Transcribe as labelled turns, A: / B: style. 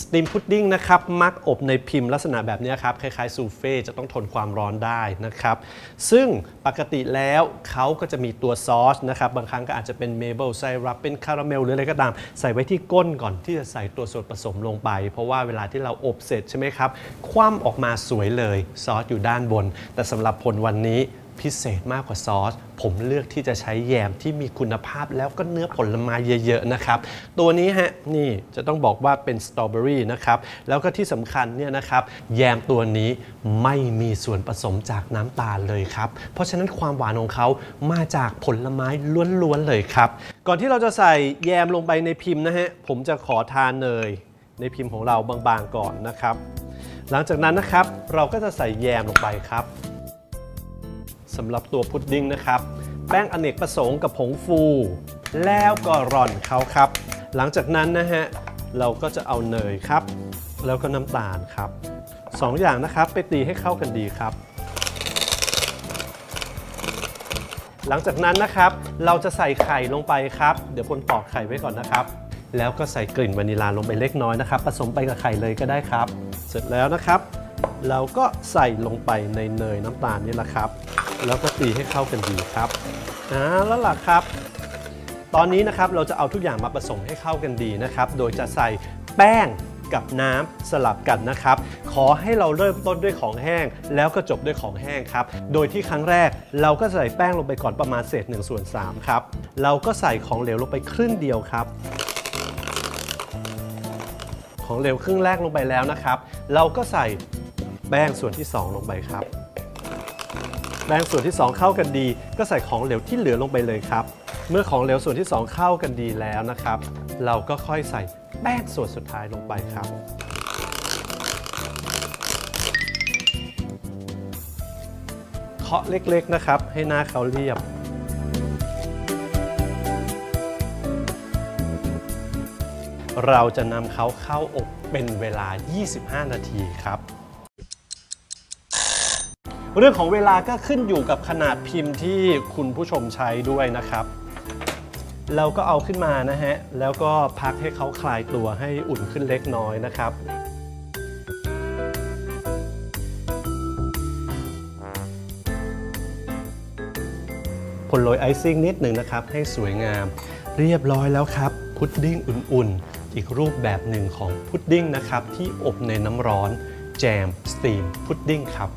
A: สตีมพุดดิ้งนะครับมักอบในพิมพ์ลักษณะแบบนี้ครับคล้ายๆซูเฟ่จะต้องทนความร้อนได้นะครับซึ่งปกติแล้วเขาก็จะมีตัวซอสนะครับบางครั้งก็อาจจะเป็นเมเบิลไซรัปเป็นคาราเมลหรืออะไรก็ตาม ใส่ไว้ที่ก้นก่อนที่จะใส่ตัวส่วนผสมลงไป เพราะว่าเวลาที่เราอบเสร็จใช่ไหมครับคว่ำออกมาสวยเลยซอสอยู่ด้านบน แต่สำหรับผลวันนี้ พิเศษมากกว่าซอส ผมเลือกที่จะใช้แยมที่มีคุณภาพแล้วก็เนื้อผลไม้เยอะๆนะครับ ตัวนี้ฮะนี่จะต้องบอกว่าเป็นสตรอเบอรี่นะครับ แล้วก็ที่สำคัญเนี่ยนะครับ แยมตัวนี้ไม่มีส่วนผสมจากน้ำตาลเลยครับ เพราะฉะนั้นความหวานของเขามาจากผลไม้ล้วนๆเลยครับ ก่อนที่เราจะใส่แยมลงไปในพิมพ์นะฮะผมจะขอทานเนยในพิมพ์ของเราบางๆก่อนนะครับ หลังจากนั้นนะครับเราก็จะใส่แยมลงไปครับ สำหรับตัวพุดดิ้งนะครับ แป้งอเนกประสงค์กับผงฟู แล้วก็ร่อนเขาครับ หลังจากนั้นนะฮะเราก็จะเอาเนยครับ แล้วก็น้ำตาลครับสองอย่างนะครับไปตีให้เข้ากันดีครับ หลังจากนั้นนะครับ เราจะใส่ไข่ลงไปครับ เดี๋ยวพลปอกไข่ไว้ก่อนนะครับ แล้วก็ใส่กลิ่นวานิลาลงไปเล็กน้อยนะครับ ผสมไปกับไข่เลยก็ได้ครับ เสร็จแล้วนะครับ เราก็ใส่ลงไปในเนยน้ำตาลนี่แหละครับ แล้วก็ตีให้เข้ากันดีครับอ่าแล้วล่ะครับ ตอนนี้นะครับเราจะเอาทุกอย่างมาผสมให้เข้ากันดีนะครับ โดยจะใส่แป้งกับน้ำสลับกันนะครับ ขอให้เราเริ่มต้นด้วยของแห้ง แล้วก็จบด้วยของแห้งครับ โดยที่ครั้งแรกเราก็ใส่แป้งลงไปก่อนประมาณเศษ1ส่วน3ครับ เราก็ใส่ของเหลวลงไปครึ่งเดียวครับ ของเหลวครึ่งแรกลงไปแล้วนะครับ เราก็ใส่ แป้งส่วนที่ 2 ลงไปครับ แป้งส่วนที่ 2 เข้ากันดี ก็ใส่ของเหลวที่เหลือลงไปเลยครับ เมื่อของเหลวส่วนที่ 2 เข้ากันดีแล้วนะครับ เราก็ค่อยใส่แป้งส่วนสุดท้ายลงไปครับเคาะเล็กๆนะครับ ให้หน้าเขาเรียบเราจะนำเขาเข้าอบเป็นเวลา 25 นาทีครับ เรื่องของเวลาก็ขึ้นอยู่กับขนาดพิมพ์ที่คุณผู้ชมใช้ด้วยนะครับ เราก็เอาขึ้นมานะฮะ แล้วก็พักให้เขาคลายตัวให้อุ่นขึ้นเล็กน้อยนะครับผลโรยไอซิ่งนิดหนึ่งนะครับ ให้สวยงาม เรียบร้อยแล้วครับ พุดดิ้งอุ่นๆ อีกรูปแบบหนึ่งของพุดดิ้งนะครับ ที่อบในน้ำร้อน แจม สตีม พุดดิ้งครับ